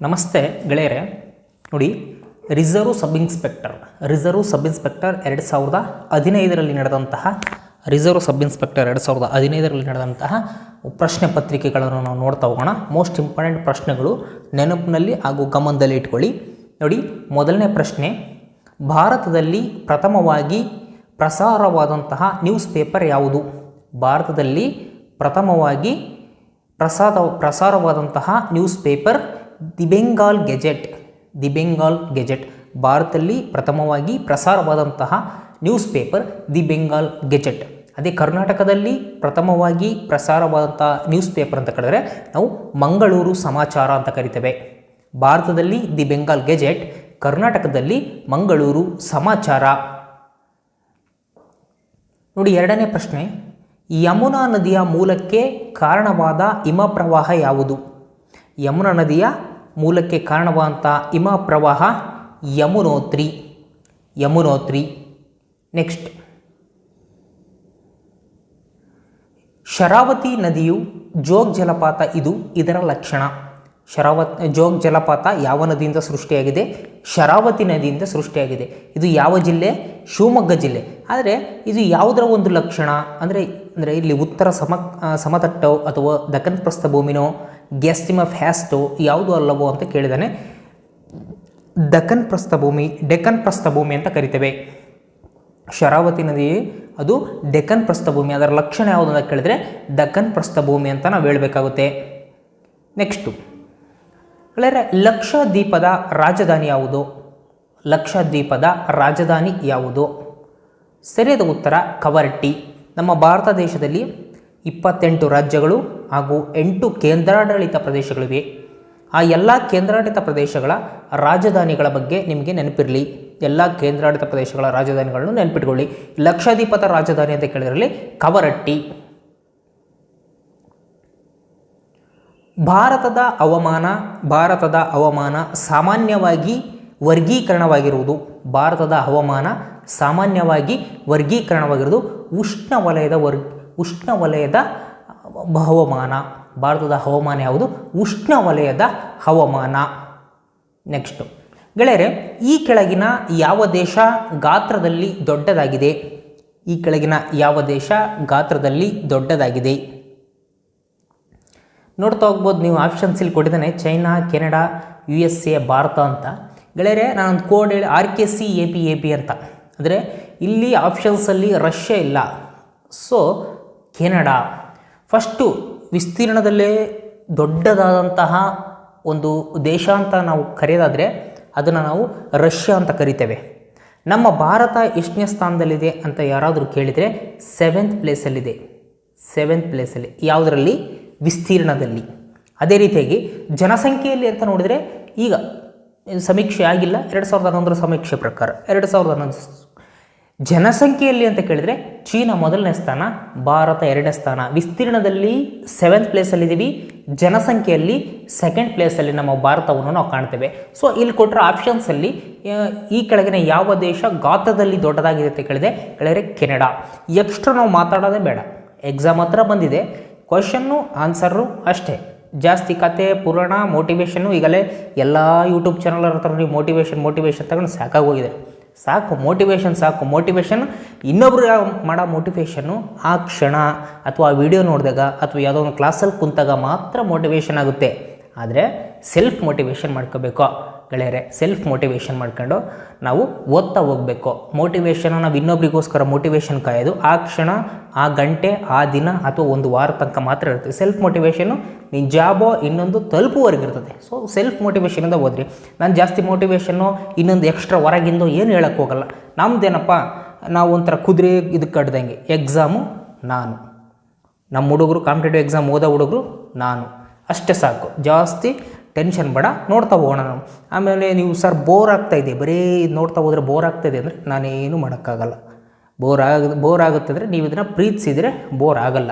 ನಮಸ್ತೆ ಗೆಳೆಯರೆ, ನೋಡಿ, reserve sub inspector reserve sub inspector ಎರಡು ಸಾವಿರದ ಹದಿನೈದರಲ್ಲಿ ನಡೆದಂತಹ, ರಿಸರ್ವ್ ಸಬ್ ಇನ್ಸ್ಪೆಕ್ಟರ್ ಎರಡು ಸಾವಿರದ ಹದಿನೈದರಲ್ಲಿ ನಡೆದಂತಹ ಪ್ರಶ್ನೆ ಪತ್ರಿಕೆಗಳನ್ನು ನಾವು ನೋಡ್ತಾ ಹೋಗೋಣ. ಮೋಸ್ಟ್ ಇಂಪಾರ್ಟೆಂಟ್ ಪ್ರಶ್ನೆಗಳು ನೆನಪಿನಲ್ಲಿ ಹಾಗೂ ಗಮನದಲ್ಲಿ ಇಟ್ಕೊಳ್ಳಿ. ನೋಡಿ, ಮೊದಲನೇ ಪ್ರಶ್ನೆ, ಭಾರತದಲ್ಲಿ ಪ್ರಥಮವಾಗಿ ಪ್ರಸಾರವಾದಂತಹ ನ್ಯೂಸ್ ಪೇಪರ್ ಯಾವುದು? ಭಾರತದಲ್ಲಿ ಪ್ರಥಮವಾಗಿ ಪ್ರಸಾದ, ಪ್ರಸಾರವಾದಂತಹ newspaper the Bengal Gazette, the Bengal Gazette, ಭಾರತದಲ್ಲಿ ಪ್ರಥಮವಾಗಿ ಪ್ರಸಾರವಾದಂತಹ newspaper the Bengal gazette. ಅದೇ ಕರ್ನಾಟಕದಲ್ಲಿ ಪ್ರಥಮವಾಗಿ ಪ್ರಸಾರವಾದಂತಹ ನ್ಯೂಸ್ ಪೇಪರ್ ಅಂತ ಕರೆದರೆ ನಾವು ಮಂಗಳೂರು ಸಮಾಚಾರ ಅಂತ ಕರಿತೇವೆ. ಭಾರತದಲ್ಲಿ ದಿ ಬೆಂಗಾಲ್ ಗೆಜೆಟ್, ಕರ್ನಾಟಕದಲ್ಲಿ ಮಂಗಳೂರು ಸಮಾಚಾರ. ನೋಡಿ ಎರಡನೇ ಪ್ರಶ್ನೆ, ಯಮುನಾ ನದಿಯ ಮೂಲಕ್ಕೆ ಕಾರಣವಾದ ಹಿಮಪ್ರವಾಹ ಯಾವುದು? ಯಮುನಾ ನದಿಯ ಮೂಲಕ್ಕೆ ಕಾರಣವಾದಂಥ ಹಿಮ ಪ್ರವಾಹ ಯಮುನೋತ್ರಿ ಯಮುನೋತ್ರಿ. ನೆಕ್ಸ್ಟ್ ಶರಾವತಿ ನದಿಯು ಜೋಗ್ ಜಲಪಾತ, ಇದು ಇದರ ಲಕ್ಷಣ. ಶರಾವತ್, ಜೋಗ್ ಜಲಪಾತ ಯಾವ ನದಿಯಿಂದ ಸೃಷ್ಟಿಯಾಗಿದೆ? ಶರಾವತಿ ನದಿಯಿಂದ ಸೃಷ್ಟಿಯಾಗಿದೆ. ಇದು ಯಾವ ಜಿಲ್ಲೆ? ಶಿವಮೊಗ್ಗ ಜಿಲ್ಲೆ. ಆದರೆ ಇದು ಯಾವುದರ ಒಂದು ಲಕ್ಷಣ? ಅಂದರೆ ಅಂದರೆ ಇಲ್ಲಿ ಉತ್ತರ ಸಮ ಸಮತಟ್ಟೋ ಅಥವಾ ದಕ್ಕನ್ ಪ್ರಸ್ಥಭೂಮಿನೋ ಗ್ಯಾಸ್ಟಿಮ್ ಆಫ್ ಹ್ಯಾಸ್ಟು ಯಾವುದು ಅಲ್ಲವೋ ಅಂತ ಕೇಳಿದಾನೆ. ದಕ್ಕನ್ ಪ್ರಸ್ಥಭೂಮಿ ಡೆಕ್ಕನ್ ಪ್ರಸ್ಥಭೂಮಿ ಅಂತ ಕರಿತೇವೆ. ಶರಾವತಿ ನದಿ, ಅದು ಡೆಕ್ಕನ್ ಪ್ರಸ್ಥಭೂಮಿ ಅದರ ಲಕ್ಷಣ ಯಾವುದು ಅಂತ ಕೇಳಿದ್ರೆ ದಕ್ಕನ್ ಪ್ರಸ್ಥಭೂಮಿ ಅಂತ ನಾವು ಹೇಳಬೇಕಾಗುತ್ತೆ. ನೆಕ್ಸ್ಟು ಗೆಳೆಯರೆ ಲಕ್ಷದ್ವೀಪದ ರಾಜಧಾನಿ ಯಾವುದು? ಲಕ್ಷದ್ವೀಪದ ರಾಜಧಾನಿ ಯಾವುದು? ಸರಿಯಾದ ಉತ್ತರ, ಕವರಟ್ಟಿ. ನಮ್ಮ ಭಾರತ ದೇಶದಲ್ಲಿ ಇಪ್ಪತ್ತೆಂಟು ರಾಜ್ಯಗಳು ಹಾಗೂ ಎಂಟು ಕೇಂದ್ರಾಡಳಿತ ಪ್ರದೇಶಗಳಿವೆ. ಆ ಎಲ್ಲ ಕೇಂದ್ರಾಡಳಿತ ಪ್ರದೇಶಗಳ ರಾಜಧಾನಿಗಳ ಬಗ್ಗೆ ನಿಮಗೆ ನೆನಪಿರಲಿ. ಎಲ್ಲ ಕೇಂದ್ರಾಡಳಿತ ಪ್ರದೇಶಗಳ ರಾಜಧಾನಿಗಳನ್ನು ನೆನಪಿಟ್ಕೊಳ್ಳಿ. ಲಕ್ಷದ್ವೀಪದ ರಾಜಧಾನಿ ಅಂತ ಕೇಳಿದ್ರಲ್ಲಿ ಕವರಟ್ಟಿ. ಭಾರತದ ಅವಮಾನ ಭಾರತದ ಅವಮಾನ ಸಾಮಾನ್ಯವಾಗಿ ವರ್ಗೀಕರಣವಾಗಿರುವುದು. ಭಾರತದ ಹವಾಮಾನ ಸಾಮಾನ್ಯವಾಗಿ ವರ್ಗೀಕರಣವಾಗಿರುವುದು ಉಷ್ಣವಲಯದ ವರ್ಗ ಉಷ್ಣವಲಯದ ಹವಾಮಾನ. ಭಾರತದ ಹವಾಮಾನ ಯಾವುದು? ಉಷ್ಣವಲಯದ ಹವಾಮಾನ. ನೆಕ್ಸ್ಟು ಗೆಳೆಯರೆ, ಈ ಕೆಳಗಿನ ಯಾವ ದೇಶ ಗಾತ್ರದಲ್ಲಿ ದೊಡ್ಡದಾಗಿದೆ? ಈ ಕೆಳಗಿನ ಯಾವ ದೇಶ ಗಾತ್ರದಲ್ಲಿ ದೊಡ್ಡದಾಗಿದೆ? ನೋಡ್ತಾ ಹೋಗ್ಬೋದು, ನೀವು ಆಪ್ಷನ್ಸ್ ಇಲ್ಲಿ ಕೊಟ್ಟಿದ್ದಾನೆ. China, Canada U S A Bharat ಅಂತ. ಗೆಳೆಯರೆ, ನಾನೊಂದು ಕೋಡ್ ಹೇಳಿ R K C A P A P ಅಂತ. ಅಂದರೆ ಇಲ್ಲಿ ಆಪ್ಷನ್ಸಲ್ಲಿ ರಷ್ಯಾ ಇಲ್ಲ. So Canada. ಫಸ್ಟು ವಿಸ್ತೀರ್ಣದಲ್ಲೇ ದೊಡ್ಡದಾದಂತಹ ಒಂದು ದೇಶ ಅಂತ ನಾವು ಕರೆಯೋದಾದರೆ ಅದನ್ನು ನಾವು ರಷ್ಯಾ ಅಂತ ಕರಿತೇವೆ. ನಮ್ಮ ಭಾರತ ಎಷ್ಟನೇ ಸ್ಥಾನದಲ್ಲಿದೆ ಅಂತ ಯಾರಾದರೂ ಕೇಳಿದರೆ ಸೆವೆಂತ್ ಪ್ಲೇಸಲ್ಲಿದೆ ಸೆವೆಂತ್ ಪ್ಲೇಸಲ್ಲಿ ಯಾವುದರಲ್ಲಿ? ವಿಸ್ತೀರ್ಣದಲ್ಲಿ. ಅದೇ ರೀತಿಯಾಗಿ ಜನಸಂಖ್ಯೆಯಲ್ಲಿ ಅಂತ ನೋಡಿದರೆ ಈಗ ಸಮೀಕ್ಷೆ ಆಗಿಲ್ಲ, ಎರಡು ಸಾವಿರದ ಹನ್ನೊಂದರ ಸಮೀಕ್ಷೆ ಪ್ರಕಾರ, ಎರಡು ಸಾವಿರದ ಹನ್ನೊಂದು ಜನಸಂಖ್ಯೆಯಲ್ಲಿ ಅಂತ ಕೇಳಿದರೆ ಚೀನಾ ಮೊದಲನೇ ಸ್ಥಾನ, ಭಾರತ ಎರಡನೇ ಸ್ಥಾನ. ವಿಸ್ತೀರ್ಣದಲ್ಲಿ ಸೆವೆಂತ್ ಪ್ಲೇಸಲ್ಲಿದ್ದೀವಿ ಜನಸಂಖ್ಯೆಯಲ್ಲಿ ಸೆಕೆಂಡ್ ಪ್ಲೇಸಲ್ಲಿ ನಮ್ಮ ಭಾರತವನ್ನು ನಾವು ಕಾಣ್ತೇವೆ. ಸೊ ಇಲ್ಲಿ ಕೊಟ್ಟರೆ ಆಪ್ಷನ್ಸಲ್ಲಿ ಈ ಕೆಳಗಿನ ಯಾವ ದೇಶ ಗಾತ್ರದಲ್ಲಿ ದೊಡ್ಡದಾಗಿದೆ ಅಂತ ಕೇಳಿದೆ ಕೇಳಿದರೆ ಕೆನಡಾ. ಎಕ್ಸ್ಟ್ರಾ ನಾವು ಮಾತಾಡೋದೇ ಬೇಡ. ಎಕ್ಸಾಮ್ ಹತ್ರ ಬಂದಿದೆ. ಕ್ವಶನ್ನು ಆನ್ಸರು ಅಷ್ಟೇ. ಜಾಸ್ತಿ ಕತೆ, ಪುರಾಣ ಮೋಟಿವೇಶನ್ನು ಈಗಲೇ ಎಲ್ಲ ಯೂಟ್ಯೂಬ್ ಚಾನಲ್ ಹತ್ರ ನೀವು ಮೋಟಿವೇಶನ್ ಮೋಟಿವೇಶನ್ ತಗೊಂಡು ಸಾಕಾಗೋಗಿದೆ ಸಾಕು ಮೋಟಿವೇಶನ್ ಸಾಕು ಮೋಟಿವೇಶನ್ ಇನ್ನೊಬ್ರು ಮಾಡೋ ಮೋಟಿವೇಶನ್ನು ಆ ಕ್ಷಣ ಅಥವಾ ಆ ವಿಡಿಯೋ ನೋಡಿದಾಗ ಅಥವಾ ಯಾವುದೋ ಒಂದು ಕ್ಲಾಸಲ್ಲಿ ಕುಂತಾಗ ಮಾತ್ರ ಮೋಟಿವೇಶನ್ ಆಗುತ್ತೆ. ಆದರೆ ಸೆಲ್ಫ್ ಮೋಟಿವೇಶನ್ ಮಾಡ್ಕೋಬೇಕು. ಗೆಳೆಯರೆ ಸೆಲ್ಫ್ ಮೋಟಿವೇಶನ್ ಮಾಡ್ಕೊಂಡು ನಾವು ಓದ್ತಾ ಹೋಗಬೇಕು. ಮೋಟಿವೇಶನ್ ನಾವು ಇನ್ನೊಬ್ರಿಗೋಸ್ಕರ ಮೋಟಿವೇಶನ್ ಕಾಯೋದು, ಆ ಕ್ಷಣ, ಆ ಗಂಟೆ, ಆ ದಿನ ಅಥವಾ ಒಂದು ವಾರ ತನಕ ಮಾತ್ರ ಇರುತ್ತೆ. ಸೆಲ್ಫ್ ಮೋಟಿವೇಶನು ನಿನ್ನ ಜಾಬೋ ಇನ್ನೊಂದು ತಲುಪುವರೆಗೆ ಇರ್ತದೆ. ಸೊ ಸೆಲ್ಫ್ ಮೋಟಿವೇಶನಿಂದ ಓದ್ರಿ ನಾನು ಜಾಸ್ತಿ ಮೋಟಿವೇಶನ್ನು ಇನ್ನೊಂದು ಎಕ್ಸ್ಟ್ರಾ ಹೊರಗಿಂದು ಏನು ಹೇಳಕ್ಕೆ ಹೋಗಲ್ಲ. ನಮ್ದೇನಪ್ಪ, ನಾವು ಒಂಥರ ಕುದುರೆ ಇದು ಕಡ್ದಂಗೆ ಎಕ್ಸಾಮು ನಾನು. ನಮ್ಮ ಹುಡುಗರು ಕಾಂಪಿಟೇಟಿವ್ ಎಕ್ಸಾಮ್ ಓದೋ ಹುಡುಗರು ನಾನು. ಅಷ್ಟೇ ಸಾಕು. ಜಾಸ್ತಿ ಟೆನ್ಷನ್ ಬೇಡ, ನೋಡ್ತಾ ಹೋಗೋಣ ನಾವು. ಆಮೇಲೆ ನೀವು, ಸರ್ ಬೋರ್ ಆಗ್ತಾ ಇದೆ. ಬರೀ ನೋಡ್ತಾ ಹೋದರೆ ಬೋರ್ ಆಗ್ತಾ ಇದೆ ಅಂದರೆ ನಾನೇನು ಮಾಡೋಕ್ಕಾಗಲ್ಲ. ಬೋರ್ ಆಗ ಬೋರ್ ಆಗುತ್ತೆ ಅಂದರೆ ನೀವು ಇದನ್ನು ಪ್ರೀತಿಸಿದರೆ ಬೋರ್ ಆಗಲ್ಲ.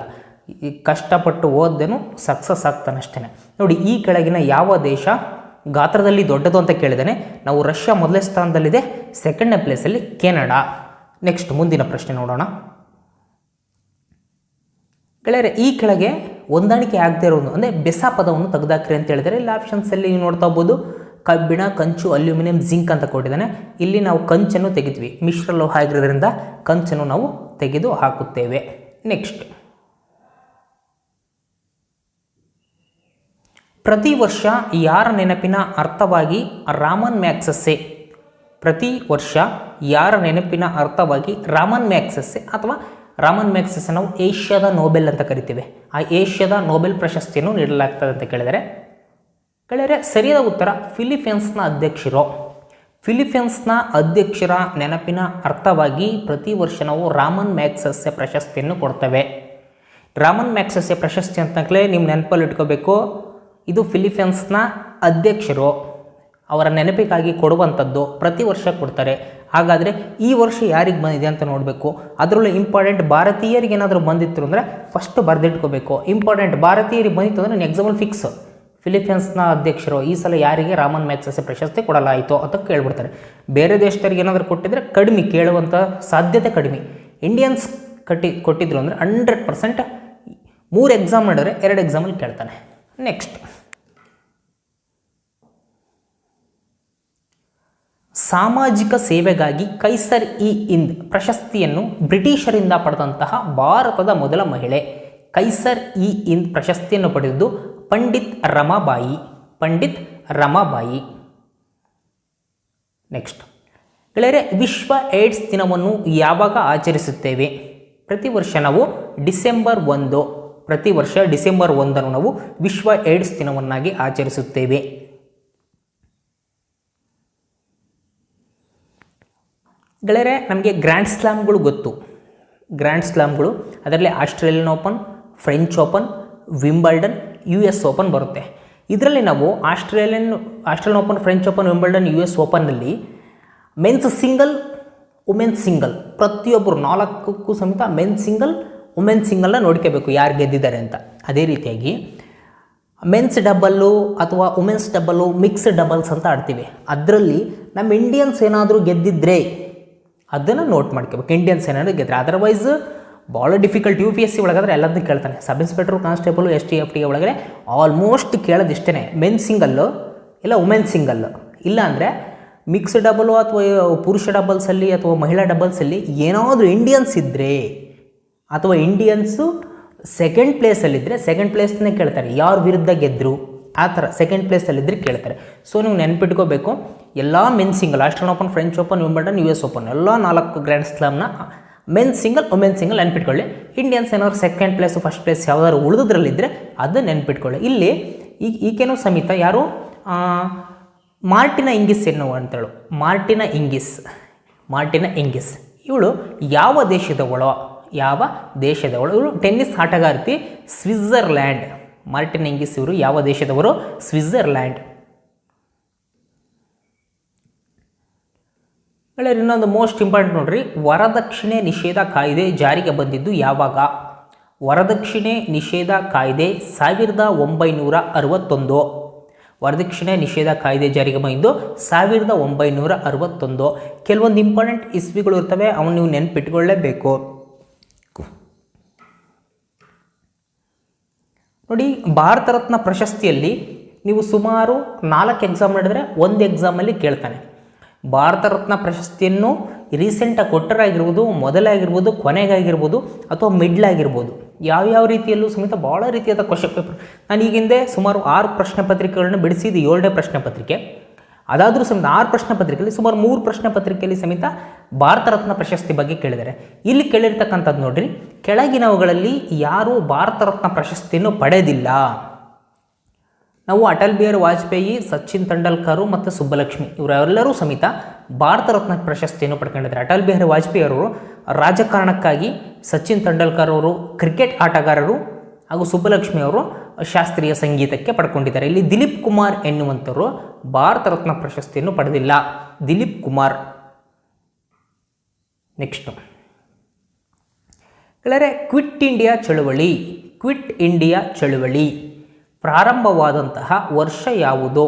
ಈ ಕಷ್ಟಪಟ್ಟು ಓದ್ದೇನು ಸಕ್ಸಸ್ ಆಗ್ತಾನಷ್ಟೇ ನೋಡಿ, ಈ ಕೆಳಗಿನ ಯಾವ ದೇಶ ಗಾತ್ರದಲ್ಲಿ ದೊಡ್ಡದು ಅಂತ ಕೇಳಿದಾನೆ ನಾವು ರಷ್ಯಾ ಮೊದಲನೇ ಸ್ಥಾನದಲ್ಲಿದೆ ಸೆಕೆಂಡ್ನೇ ಪ್ಲೇಸಲ್ಲಿ ಕೆನಡಾ. ನೆಕ್ಸ್ಟ್ ಮುಂದಿನ ಪ್ರಶ್ನೆ ನೋಡೋಣ. ಗೆಳೆಯರೆ, ಈ ಕೆಳಗೆ ಹೊಂದಾಣಿಕೆ ಆಗದೆ ಇರೋದು ಅಂದರೆ ಬೆಸ ಪದವನ್ನು ತೆಗೆದಾಕ್ರಿ ಅಂತ ಹೇಳಿದರೆ ಇಲ್ಲಿ ಆಪ್ಷನ್ಸಲ್ಲಿ ನೀವು ನೋಡ್ತಾ ಹೋಗ್ಬೋದು. ಕಬ್ಬಿಣ, ಕಂಚು, ಅಲ್ಯೂಮಿನಿಯಂ, ಜಿಂಕ್ ಅಂತ ಕೊಟ್ಟಿದ್ದಾನೆ. ಇಲ್ಲಿ ನಾವು ಕಂಚನ್ನು ತೆಗಿದ್ವಿ. ಮಿಶ್ರ ಲೋಹ ಆಗಿರೋದ್ರಿಂದ ಕಂಚನ್ನು ನಾವು ತೆಗೆದು ಹಾಕುತ್ತೇವೆ. ನೆಕ್ಸ್ಟ್ ಪ್ರತಿ ವರ್ಷ ಯಾರ ನೆನಪಿನ ಅರ್ಥವಾಗಿ ರಾಮನ್ ಮ್ಯಾಕ್ಸಸ್ಸೆ ಪ್ರತಿ ವರ್ಷ ಯಾರ ನೆನಪಿನ ಅರ್ಥವಾಗಿ ರಾಮನ್ ಮ್ಯಾಕ್ಸಸ್ಸೆ ಅಥವಾ ರಾಮನ್ ಮ್ಯಾಕ್ಸಸ್ಸೆ ನಾವು ಏಷ್ಯಾದ ನೋಬೆಲ್ ಅಂತ ಕರಿತೀವಿ. ಆ ಏಷ್ಯಾದ ನೋಬೆಲ್ ಪ್ರಶಸ್ತಿಯನ್ನು ನೀಡಲಾಗ್ತದೆ ಅಂತ ಕೇಳಿದರೆ ಕೇಳಿದರೆ ಸರಿಯಾದ ಉತ್ತರ ಫಿಲಿಪೀನ್ಸ್ನ ಅಧ್ಯಕ್ಷರು. ಫಿಲಿಪೀನ್ಸ್ನ ಅಧ್ಯಕ್ಷರ ನೆನಪಿನ ಅರ್ಥವಾಗಿ ಪ್ರತಿ ವರ್ಷ ನಾವು ರಾಮನ್ ಮ್ಯಾಕ್ಸಸ್ಯ ಪ್ರಶಸ್ತಿಯನ್ನು ಕೊಡ್ತೇವೆ. ರಾಮನ್ ಮ್ಯಾಕ್ಸಸ್ಯ ಪ್ರಶಸ್ತಿ ಅಂತಲೇ ನಿಮ್ಮ ನೆನಪಲ್ಲಿ ಇಟ್ಕೋಬೇಕು, ಇದು ಫಿಲಿಪೀನ್ಸ್ನ ಅಧ್ಯಕ್ಷರು. ಅವರ ನೆನಪಿಗಾಗಿ ಕೊಡುವಂಥದ್ದು ಪ್ರತಿ ವರ್ಷ ಕೊಡ್ತಾರೆ. ಹಾಗಾದರೆ ಈ ವರ್ಷ ಯಾರಿಗೆ ಬಂದಿದೆ ಅಂತ ನೋಡಬೇಕು. ಅದರಲ್ಲೂ ಇಂಪಾರ್ಟೆಂಟ್ ಭಾರತೀಯರಿಗೆ ಏನಾದರೂ ಬಂದಿತ್ತು ಅಂದರೆ ಫಸ್ಟ್ ಬರೆದಿಟ್ಕೋಬೇಕು. ಇಂಪಾರ್ಟೆಂಟ್ ಭಾರತೀಯರಿಗೆ ಬಂದಿತ್ತು ಅಂದರೆ ಎಕ್ಸಾಂಪಲ್ ಫಿಕ್ಸ್ ಫಿಲಿಪೀನ್ಸ್ನ ಅಧ್ಯಕ್ಷರು ಈ ಸಲ ಯಾರಿಗೆ ರಾಮನ್ ಮ್ಯಾಕ್ಸಸ್ ಪ್ರಶಸ್ತಿ ಕೊಡಲಾಯಿತು ಅಂತ ಕೇಳ್ಬಿಡ್ತಾರೆ. ಬೇರೆ ದೇಶದವ್ರಿಗೆ ಏನಾದರೂ ಕೊಟ್ಟಿದ್ರೆ ಕಡಿಮೆ ಕೇಳುವಂಥ ಸಾಧ್ಯತೆ ಕಡಿಮೆ. ಇಂಡಿಯನ್ಸ್ ಕಟ್ಟಿ, ಕೊಟ್ಟಿದ್ರು ಅಂದರೆ ಹಂಡ್ರೆಡ್ ಪರ್ಸೆಂಟ್ ಮೂರು ಎಕ್ಸಾಮ್ ಮಾಡಿದ್ರೆ ಎರಡು ಎಕ್ಸಾಮಲ್ಲಿ ಕೇಳ್ತಾನೆ. ನೆಕ್ಸ್ಟ್ ಸಾಮಾಜಿಕ ಸೇವೆಗಾಗಿ ಕೈಸರ್ ಇ ಇಂದ್ ಪ್ರಶಸ್ತಿಯನ್ನು ಬ್ರಿಟಿಷರಿಂದ ಪಡೆದಂತಹ ಭಾರತದ ಮೊದಲ ಮಹಿಳೆ. ಕೈಸರ್ ಇ ಇಂದ್ ಪ್ರಶಸ್ತಿಯನ್ನು ಪಡೆದಿದ್ದು ಪಂಡಿತ್ ರಮಾಬಾಯಿ. ಪಂಡಿತ್ ರಮಾಬಾಯಿ. ನೆಕ್ಸ್ಟ್. ಗೆಳೆಯರೆ, ವಿಶ್ವ ಏಡ್ಸ್ ದಿನವನ್ನು ಯಾವಾಗ ಆಚರಿಸುತ್ತೇವೆ? ಪ್ರತಿ ವರ್ಷ ನಾವು ಡಿಸೆಂಬರ್ ಒಂದು. ಪ್ರತಿ ವರ್ಷ ಡಿಸೆಂಬರ್ ಒಂದನ್ನು ನಾವು ವಿಶ್ವ ಏಡ್ಸ್ ದಿನವನ್ನಾಗಿ ಆಚರಿಸುತ್ತೇವೆ. ಗೆಳೆಯರೆ, ನಮಗೆ ಗ್ರ್ಯಾಂಡ್ ಸ್ಲಾಮ್ಗಳು ಗೊತ್ತು. ಗ್ರ್ಯಾಂಡ್ ಸ್ಲಾಮ್ಗಳು ಅದರಲ್ಲಿ Australian open French open Wimbledon U S open ಬರುತ್ತೆ. ಇದರಲ್ಲಿ ನಾವು Australian Australian open French open Wimbledon U S ಓಪನ್ನಲ್ಲಿ men's single women's single ಪ್ರತಿಯೊಬ್ಬರು ನಾಲ್ಕಕ್ಕೂ ಸಮೇತ ಮೆನ್ಸ್ ಸಿಂಗಲ್ ವುಮೆನ್ಸ್ ಸಿಂಗಲ್ನ ನೋಡ್ಕೋಬೇಕು ಯಾರು ಗೆದ್ದಿದ್ದಾರೆ ಅಂತ. ಅದೇ ರೀತಿಯಾಗಿ ಮೆನ್ಸ್ ಡಬಲ್ಲು ಅಥವಾ ವುಮೆನ್ಸ್ ಡಬಲ್ಲು ಮಿಕ್ಸ್ ಡಬಲ್ಸ್ ಅಂತ ಆಡ್ತೀವಿ. ಅದರಲ್ಲಿ ನಮ್ಮ ಇಂಡಿಯನ್ಸ್ ಏನಾದರೂ ಗೆದ್ದಿದ್ರೆ ಅದನ್ನು ನೋಟ್ ಮಾಡ್ಕೋಬೇಕು. ಇಂಡಿಯನ್ಸ್ ಏನಾದ್ರು ಗೆದ್ರೆ ಅದರ್ವೈಸ್ ಭಾಳ difficult U P S C ಒಳಗಾದ್ರೆ ಎಲ್ಲದನ್ನೂ ಕೇಳ್ತಾನೆ. Sub inspector constable S T F T ಒಳಗಡೆ ಆಲ್ಮೋಸ್ಟ್ ಕೇಳೋದು ಇಷ್ಟೇ ಮೆನ್ ಸಿಂಗಲ್ಲು ಇಲ್ಲ ವುಮೆನ್ ಸಿಂಗಲ್ಲು ಇಲ್ಲ ಅಂದರೆ ಮಿಕ್ಸ್ ಡಬಲು ಅಥವಾ ಪುರುಷ ಡಬಲ್ಸಲ್ಲಿ ಅಥವಾ ಮಹಿಳಾ ಡಬಲ್ಸಲ್ಲಿ ಏನಾದರೂ ಇಂಡಿಯನ್ಸ್ ಇದ್ದರೆ ಅಥವಾ ಇಂಡಿಯನ್ಸು ಸೆಕೆಂಡ್ ಪ್ಲೇಸಲ್ಲಿದ್ದರೆ ಸೆಕೆಂಡ್ ಪ್ಲೇಸ್ನೇ ಕೇಳ್ತಾರೆ. ಯಾರ ವಿರುದ್ಧ ಗೆದ್ದರು ಆ ಥರ ಸೆಕೆಂಡ್ ಪ್ಲೇಸಲ್ಲಿದ್ದರೆ ಕೇಳ್ತಾರೆ. ಸೊ ನೀವು ನೆನ್ಪಿಟ್ಕೋಬೇಕು. ಎಲ್ಲ men single Australian open French open Wimbledon U S open ಎಲ್ಲ ನಾಲ್ಕು ಗ್ರ್ಯಾಂಡ್ ಸ್ಲಾಮ್ನ ಮೆನ್ ಸಿಂಗಲ್ ವುಮೆನ್ ಸಿಂಗಲ್ ನೆನ್ಪಿಟ್ಕೊಳ್ಳಿ. ಇಂಡಿಯನ್ಸ್ ಏನಾದ್ರು ಸೆಕೆಂಡ್ ಪ್ಲೇಸು ಫಸ್ಟ್ ಪ್ಲೇಸ್ ಯಾವ್ದಾದ್ರು ಉಳಿದ್ರಲ್ಲಿದ್ದರೆ ಅದನ್ನ ನೆನ್ಪಿಟ್ಕೊಳ್ಳಿ. ಇಲ್ಲಿ ಈಗ ಈಗೇನೋ ಸಮೇತ ಯಾರು? ಮಾರ್ಟಿನ ಇಂಗಿಸ್ ಎನ್ನುವ ಅಂತೇಳು. ಮಾರ್ಟಿನ ಇಂಗಿಸ್ ಮಾರ್ಟಿನ ಇಂಗಿಸ್. ಇವಳು ಯಾವ ದೇಶದವಳು ಯಾವ ದೇಶದವಳು, ಇವಳು ಟೆನ್ನಿಸ್ ಆಟಗಾರ್ತಿ ಸ್ವಿಟ್ಜರ್ಲ್ಯಾಂಡ್. ಮಾರ್ಟಿನ್ ಇಂಗಿಸ್ ಇವರು ಯಾವ ದೇಶದವರು? ಸ್ವಿಟ್ಜರ್ಲ್ಯಾಂಡ್. ಗೆಳೆಯರು ಇನ್ನೊಂದು ಮೋಸ್ಟ್ ಇಂಪಾರ್ಟೆಂಟ್ ನೋಡ್ರಿ, ವರದಕ್ಷಿಣೆ ನಿಷೇಧ ಕಾಯ್ದೆ ಜಾರಿಗೆ ಬಂದಿದ್ದು ಯಾವಾಗ? ವರದಕ್ಷಿಣೆ ನಿಷೇಧ ಕಾಯ್ದೆ ಸಾವಿರದ ಒಂಬೈನೂರ ಅರವತ್ತೊಂದು. ವರದಕ್ಷಿಣೆ ನಿಷೇಧ ಕಾಯ್ದೆ ಜಾರಿಗೆ ಬಂದಿದ್ದು ಸಾವಿರದ ಒಂಬೈನೂರ ಅರವತ್ತೊಂದು. ಕೆಲವೊಂದು ಇಂಪಾರ್ಟೆಂಟ್ ಇಸ್ವಿಗಳು ಇರ್ತವೆ ಅವನ್ನ ನೀವು ನೆನ್ಪಿಟ್ಕೊಳ್ಳೇಬೇಕು. ನೋಡಿ, ಭಾರತ ರತ್ನ ಪ್ರಶಸ್ತಿಯಲ್ಲಿ ನೀವು ಸುಮಾರು ನಾಲ್ಕು ಎಕ್ಸಾಮ್ ನಡೆದರೆ ಒಂದು ಎಕ್ಸಾಮಲ್ಲಿ ಕೇಳ್ತಾನೆ. ಭಾರತ ರತ್ನ ಪ್ರಶಸ್ತಿಯನ್ನು ರೀಸೆಂಟಾಗಿ ಕೊಟ್ಟರಾಗಿರ್ಬೋದು, ಮೊದಲಾಗಿರ್ಬೋದು, ಕೊನೆಗಾಗಿರ್ಬೋದು ಅಥವಾ ಮಿಡ್ಲಾಗಿರ್ಬೋದು ಯಾವ್ಯಾವ ರೀತಿಯಲ್ಲೂ ಸಮೇತ ಭಾಳ ರೀತಿಯಾದ ಕ್ವಶನ್ ಪೇಪರ್ ನಾನು ಈಗ ಹಿಂದೆ ಸುಮಾರು ಆರು ಪ್ರಶ್ನೆ ಪತ್ರಿಕೆಗಳನ್ನು ಬಿಡಿಸಿದ್ದು ಏಳನೇ ಪ್ರಶ್ನೆ ಪತ್ರಿಕೆ. ಅದಾದರೂ ಸಮೇತ ಆರು ಪ್ರಶ್ನೆ ಪತ್ರಿಕೆಯಲ್ಲಿ ಸುಮಾರು ಮೂರು ಪ್ರಶ್ನೆ ಪತ್ರಿಕೆಯಲ್ಲಿ ಸಮೇತ ಭಾರತ ರತ್ನ ಪ್ರಶಸ್ತಿ ಬಗ್ಗೆ ಕೇಳಿದ್ದಾರೆ ಇಲ್ಲಿ ಕೇಳಿರ್ತಕ್ಕಂಥದ್ದು ನೋಡ್ರಿ, ಕೆಳಗಿನವುಗಳಲ್ಲಿ ಯಾರೂ ಭಾರತ ರತ್ನ ಪ್ರಶಸ್ತಿಯನ್ನು ಪಡೆದಿಲ್ಲ. ನಾವು ಅಟಲ್ ಬಿಹಾರಿ ವಾಜಪೇಯಿ, ಸಚಿನ್ ತೆಂಡೂಲ್ಕರ್ ಮತ್ತು ಸುಬ್ಬಲಕ್ಷ್ಮಿ ಇವರೆಲ್ಲರೂ ಸಮೇತ ಭಾರತ ರತ್ನ ಪ್ರಶಸ್ತಿಯನ್ನು ಪಡ್ಕೊಂಡಿದ್ದಾರೆ. ಅಟಲ್ ಬಿಹಾರಿ ವಾಜಪೇಯಿ ಅವರು ರಾಜಕಾರಣಕ್ಕಾಗಿ ಸಚಿನ್ ತೆಂಡೂಲ್ಕರ್ ಅವರು ಕ್ರಿಕೆಟ್ ಆಟಗಾರರು ಹಾಗೂ ಸುಬ್ಬಲಕ್ಷ್ಮಿ ಅವರು ಶಾಸ್ತ್ರೀಯ ಸಂಗೀತಕ್ಕೆ ಪಡ್ಕೊಂಡಿದ್ದಾರೆ. ಇಲ್ಲಿ ದಿಲೀಪ್ ಕುಮಾರ್ ಎನ್ನುವಂಥವರು ಭಾರತ ರತ್ನ ಪ್ರಶಸ್ತಿಯನ್ನು ಪಡೆದಿಲ್ಲ. ದಿಲೀಪ್ ಕುಮಾರ್. ನೆಕ್ಸ್ಟ್ ಗೆಳೆಯರೆ, ಕ್ವಿಟ್ ಇಂಡಿಯಾ ಚಳುವಳಿ. ಕ್ವಿಟ್ ಇಂಡಿಯಾ ಚಳುವಳಿ. ಪ್ರಾರಂಭವಾದಂತಹ ವರ್ಷ ಯಾವುದು?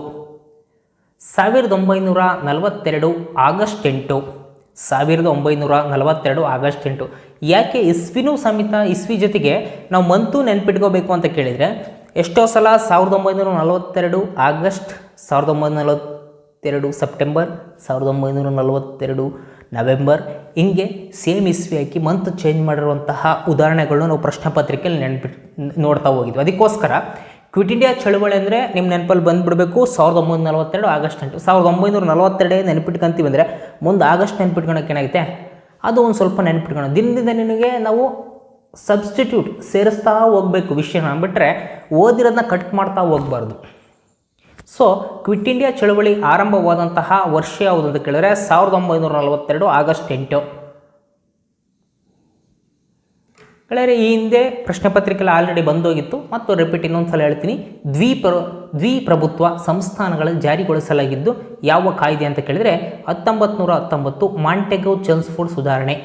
ಸಾವಿರದ ಒಂಬೈನೂರ ನಲವತ್ತೆರಡು ಆಗಸ್ಟ್ ಎಂಟು. ಸಾವಿರದ ಒಂಬೈನೂರ ನಲವತ್ತೆರಡು ಆಗಸ್ಟ್ ಎಂಟು. ಯಾಕೆ ಇಸ್ವಿನೂ ಸಮೇತ ಇಸ್ವಿ ಜೊತೆಗೆ ನಾವು ಮಂತು ನೆನ್ಪಿಟ್ಕೋಬೇಕು ಅಂತ ಕೇಳಿದರೆ, ಎಷ್ಟೋ ಸಲ ಸಾವಿರದ ಒಂಬೈನೂರ ನಲವತ್ತೆರಡು ಆಗಸ್ಟ್, ಸಾವಿರದ ಒಂಬೈನೂರ ನಲವತ್ತೆರಡು ಸೆಪ್ಟೆಂಬರ್, ಸಾವಿರದ ಒಂಬೈನೂರ ನಲವತ್ತೆರಡು ನವೆಂಬರ್, ಹಿಂಗೆ ಸೇಮ್ ಇಸ್ವಿ ಹಾಕಿ ಮಂತ್ ಚೇಂಜ್ ಮಾಡಿರುವಂತಹ ಉದಾಹರಣೆಗಳನ್ನ ನಾವು ಪ್ರಶ್ನೆ ಪತ್ರಿಕೆಯಲ್ಲಿ ನೆನ್ಪಿಟ್, ನೋಡ್ತಾ ಹೋಗಿದ್ವಿ. ಅದಕ್ಕೋಸ್ಕರ ಕ್ವಿಟ್ ಇಂಡಿಯಾ ಚಳುವಳಿ ಅಂದರೆ ನಿಮ್ಮ ನೆನಪಲ್ಲಿ ಬಂದುಬಿಡಬೇಕು ಸಾವಿರದ ಒಂಬೈನೂರ ನಲವತ್ತೆರಡು ಆಗಸ್ಟ್ ಎಂಟು ಸಾವಿರದ ಒಂಬೈನೂರ ನಲವತ್ತೆರಡೇ ನೆನಪಿಟ್ಕೊಂತೀವಿ ಅಂದರೆ ಮುಂದೆ ಆಗಸ್ಟ್ ನೆನ್ಪಿಟ್ಕೊಳಕ್ಕೆ ಏನಾಗುತ್ತೆ ಅದು ಒಂದು ಸ್ವಲ್ಪ ನೆನ್ಪಿಟ್ಕೊಳ್ಳೋಣ ದಿನದಿಂದ ನಿನಗೆ ನಾವು ಸಬ್ಸ್ಟಿಟ್ಯೂಟ್ ಸೇರಿಸ್ತಾ ಹೋಗಬೇಕು ವಿಷಯನ ಬಿಟ್ಟರೆ ಓದಿರೋದನ್ನ ಕಟ್ ಮಾಡ್ತಾ ಹೋಗಬಾರ್ದು. ಸೊ ಕ್ವಿಟ್ ಇಂಡಿಯಾ ಚಳುವಳಿ ಆರಂಭವಾದಂತಹ ವರ್ಷ ಯಾವುದು ಅಂತ ಕೇಳಿದ್ರೆ ಸಾವಿರದ ಒಂಬೈನೂರ ನಲವತ್ತೆರಡು ಆಗಸ್ಟ್ ಎಂಟು. ಗೆಳೆಯರೆ ಈ ಹಿಂದೆ ಪ್ರಶ್ನೆ ಪತ್ರಿಕೆಯಲ್ಲಿ ಆಲ್ರೆಡಿ ಬಂದೋಗಿತ್ತು. ಮತ್ತು ರಿಪೀಟ್ ಇನ್ನೊಂದು ಸಲ ಹೇಳ್ತೀನಿ. ದ್ವಿಪ್ರ, ದ್ವಿಪ್ರಭುತ್ವ ಸಂಸ್ಥಾನಗಳ ಜಾರಿಗೊಳಿಸಲಾಗಿದ್ದು ಯಾವ ಕಾಯ್ದೆ ಅಂತ ಕೇಳಿದರೆ ಹತ್ತೊಂಬತ್ತು ನೂರ ಹತ್ತೊಂಬತ್ತು ಮಾಂಟೆಗೋ ಚೆಲ್ಸ್ಫೋರ್ಡ್ ಸುಧಾರಣೆ.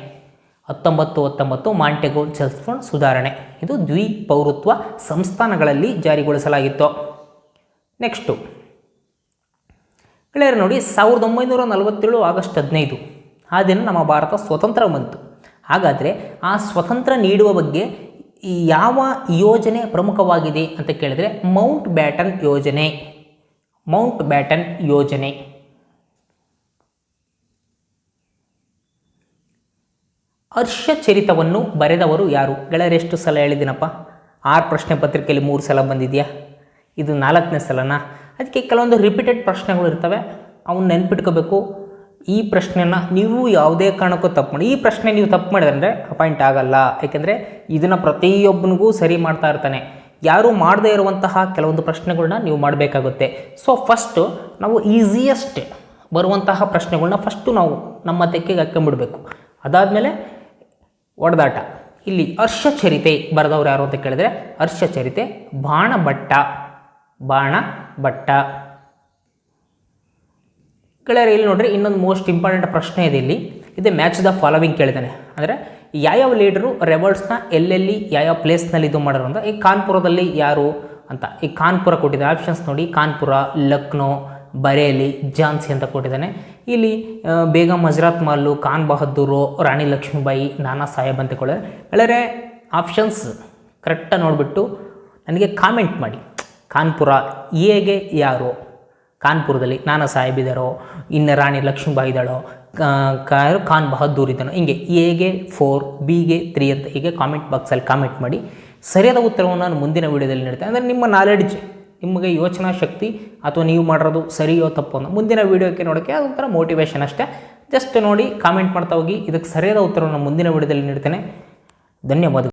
ಹತ್ತೊಂಬತ್ತು ಹತ್ತೊಂಬತ್ತು ಮಾಂಟೆಗೋ ಚೆಲ್ಸ್ಫೋರ್ಡ್ ಸುಧಾರಣೆ. ಇದು ದ್ವಿಪೌರತ್ವ ಸಂಸ್ಥಾನಗಳಲ್ಲಿ ಜಾರಿಗೊಳಿಸಲಾಗಿತ್ತು. ನೆಕ್ಸ್ಟು. ಗೆಳೆಯರು ನೋಡಿ, ಸಾವಿರದ ಒಂಬೈನೂರ ನಲವತ್ತೇಳು ಆಗಸ್ಟ್ ಹದಿನೈದು, ಆ ದಿನ ನಮ್ಮ ಭಾರತ ಸ್ವತಂತ್ರ ಬಂತು. ಹಾಗಾದರೆ ಆ ಸ್ವತಂತ್ರ ನೀಡುವ ಬಗ್ಗೆ ಯಾವ ಯೋಜನೆ ಪ್ರಮುಖವಾಗಿದೆ ಅಂತ ಕೇಳಿದರೆ ಮೌಂಟ್ ಬ್ಯಾಟನ್ ಯೋಜನೆ. ಮೌಂಟ್ ಬ್ಯಾಟನ್ ಯೋಜನೆ. ಹರ್ಷಚರಿತವನ್ನು ಬರೆದವರು ಯಾರು? ಗೆಳೆಯರು ಎಷ್ಟು ಸಲ ಹೇಳಿದ್ದೀನಪ್ಪ? ಆರು ಪ್ರಶ್ನೆ ಪತ್ರಿಕೆಯಲ್ಲಿ ಮೂರು ಸಲ ಬಂದಿದೆಯಾ? ಇದು ನಾಲ್ಕನೇ ಸಲನಾ? ಅದಕ್ಕೆ ಕೆಲವೊಂದು ರಿಪೀಟೆಡ್ ಪ್ರಶ್ನೆಗಳು ಇರ್ತವೆ. ಅವನ್ನ ನೆನ್ಪಿಟ್ಕೋಬೇಕು. ಈ ಪ್ರಶ್ನೆನ ನೀವು ಯಾವುದೇ ಕಾರಣಕ್ಕೂ ತಪ್ಪು ಮಾಡಿ, ಈ ಪ್ರಶ್ನೆ ನೀವು ತಪ್ಪು ಮಾಡಿದ್ರೆ ಅಪಾಯಿಂಟ್ ಆಗಲ್ಲ. ಯಾಕೆಂದರೆ ಇದನ್ನು ಪ್ರತಿಯೊಬ್ಬನಿಗೂ ಸರಿ ಮಾಡ್ತಾ ಇರ್ತಾನೆ. ಯಾರೂ ಮಾಡದೇ ಇರುವಂತಹ ಕೆಲವೊಂದು ಪ್ರಶ್ನೆಗಳನ್ನ ನೀವು ಮಾಡಬೇಕಾಗುತ್ತೆ. ಸೊ ಫಸ್ಟು ನಾವು ಈಸಿಯೆಸ್ಟ್ ಬರುವಂತಹ ಪ್ರಶ್ನೆಗಳನ್ನ ಫಸ್ಟು ನಾವು ನಮ್ಮ ತೆಕ್ಕೆಗೆ ಹಾಕ್ಕೊಂಡ್ಬಿಡ್ಬೇಕು. ಅದಾದಮೇಲೆ ಒಡೆದಾಟ. ಇಲ್ಲಿ ಹರ್ಷಚರಿತೆ ಬರೆದವ್ರು ಯಾರು ಅಂತ ಕೇಳಿದ್ರೆ, ಹರ್ಷಚರಿತೆ ಬಾಣಭಟ್ಟ. ಬಾಣಭಟ್ಟ. ಗೆಳೆಯರೆ ಇಲ್ಲಿ ನೋಡ್ರಿ ಇನ್ನೊಂದು ಮೋಸ್ಟ್ ಇಂಪಾರ್ಟೆಂಟ್ ಪ್ರಶ್ನೆ ಇದೆ ಇಲ್ಲಿ. ಇದೆ ಮ್ಯಾಚ್ ದ ಫಾಲೋವಿಂಗ್ ಕೇಳಿದ್ದಾನೆ ಅಂದರೆ ಯಾವ್ಯಾವ ಲೀಡರು ರೆವರ್ಡ್ಸ್ನ ಎಲ್ಲೆಲ್ಲಿ ಯಾವ್ಯಾವ ಪ್ಲೇಸ್ನಲ್ಲಿ ಇದು ಮಾಡೋರು ಅಂತ. ಈ ಕಾನ್ಪುರದಲ್ಲಿ ಯಾರು ಅಂತ. ಈ ಕಾನ್ಪುರ ಕೊಟ್ಟಿದೆ ಆಪ್ಷನ್ಸ್ ನೋಡಿ. ಕಾನ್ಪುರ, ಲಕ್ನೋ, ಬರೇಲಿ, ಝಾನ್ಸಿ ಅಂತ ಕೊಟ್ಟಿದ್ದಾನೆ. ಇಲ್ಲಿ ಬೇಗ ಮಜ್ರಾತ್ ಮಾಲು ಖಾನ್ ಬಹದ್ದೂರು, ರಾಣಿ ಲಕ್ಷ್ಮೀಬಾಯಿ, ನಾನಾ ಸಾಹೇಬ್ ಅಂತ ಕೊಳ್ಳೆ ಹೇಳಿದ್ರೆ ಆಪ್ಷನ್ಸ್ ಕರೆಕ್ಟಾಗಿ ನೋಡಿಬಿಟ್ಟು ನನಗೆ ಕಾಮೆಂಟ್ ಮಾಡಿ. ಕಾನ್ಪುರ ಹೇಗೆ ಯಾರು ಕಾನ್ಪುರದಲ್ಲಿ ನಾನಾ ಸಾಹೇಬ್ ಇದ್ದಾರೋ ಇನ್ನು ರಾಣಿ ಲಕ್ಷ್ಮೀಬಾಯಿ ಇದ್ದಾಳೋ ಖಾನ್ ಬಹದ್ದೂರ್ ಇದ್ದಾನೋ, ಹಿಂಗೆ ಎಗೆ ಫೋರ್ ಬಿಗೆ ತ್ರೀ ಅಂತ ಹೀಗೆ ಕಾಮೆಂಟ್ ಬಾಕ್ಸಲ್ಲಿ ಕಾಮೆಂಟ್ ಮಾಡಿ ಸರಿಯಾದ ಉತ್ತರವನ್ನು ನಾನು ಮುಂದಿನ ವೀಡಿಯೋದಲ್ಲಿ ನೀಡ್ತೇನೆ. ಅಂದರೆ ನಿಮ್ಮ ನಾಲೆಡ್ಜ್ ನಿಮಗೆ ಯೋಚನಾ ಶಕ್ತಿ ಅಥವಾ ನೀವು ಮಾಡಿರೋದು ಸರಿಯೋ ತಪ್ಪು ಅನ್ನೋ ಮುಂದಿನ ವೀಡಿಯೋಕ್ಕೆ ನೋಡೋಕ್ಕೆ ಅದೊಂಥರ ಮೋಟಿವೇಶನ್ ಅಷ್ಟೇ. ಜಸ್ಟ್ ನೋಡಿ ಕಾಮೆಂಟ್ ಮಾಡ್ತಾ ಹೋಗಿ, ಇದಕ್ಕೆ ಸರಿಯಾದ ಉತ್ತರವನ್ನು ಮುಂದಿನ ವೀಡಿಯೋದಲ್ಲಿ ನೀಡ್ತೇನೆ. ಧನ್ಯವಾದಗಳು.